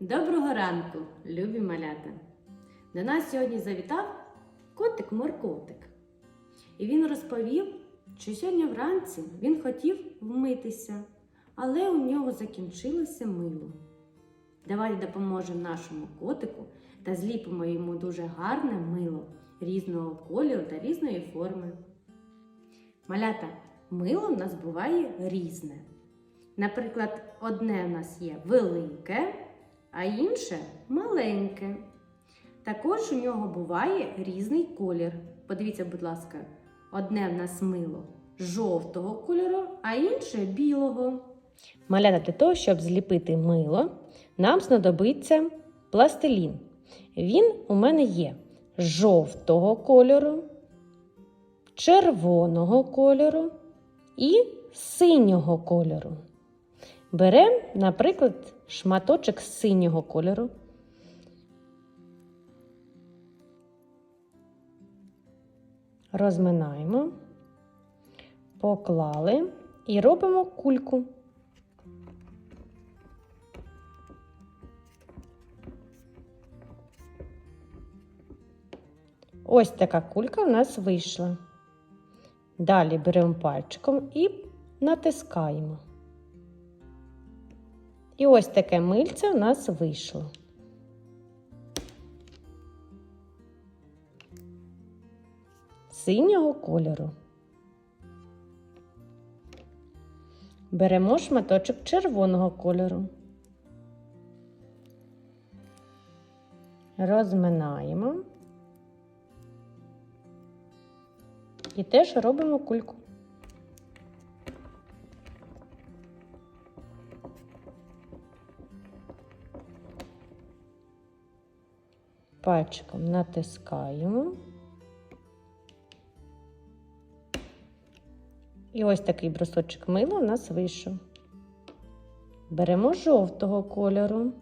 Доброго ранку, любі малята! До нас сьогодні завітав котик Моркотик. І він розповів, що сьогодні вранці він хотів вмитися, але у нього закінчилося мило. Давайте допоможемо нашому котику та зліпимо йому дуже гарне мило різного кольору та різної форми. Малята, мило в нас буває різне. Наприклад, одне в нас є велике, а інше маленьке. Також у нього буває різний колір. Подивіться, будь ласка, одне в нас мило жовтого кольору, а інше білого. Малята для того, щоб зліпити мило, нам знадобиться пластилін. Він у мене є жовтого кольору, червоного кольору і синього кольору. Беремо, наприклад, шматочок синього кольору. Розминаємо, поклали і робимо кульку. Ось така кулька в нас вийшла. Далі беремо пальчиком і натискаємо. І ось таке мильце у нас вийшло. Синього кольору. Беремо шматочок червоного кольору. Розминаємо. І теж робимо кульку. Пальчиком натискаємо. І ось такий брусочок мила у нас вийшов. Беремо жовтого кольору.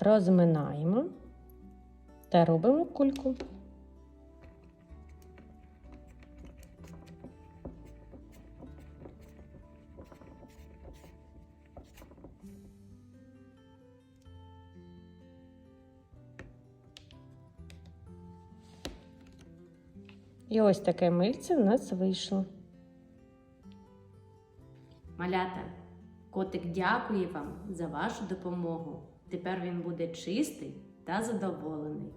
Розминаємо та робимо кульку. І ось таке мильце в нас вийшло. Малята, котик дякує вам за вашу допомогу. Тепер він буде чистий та задоволений.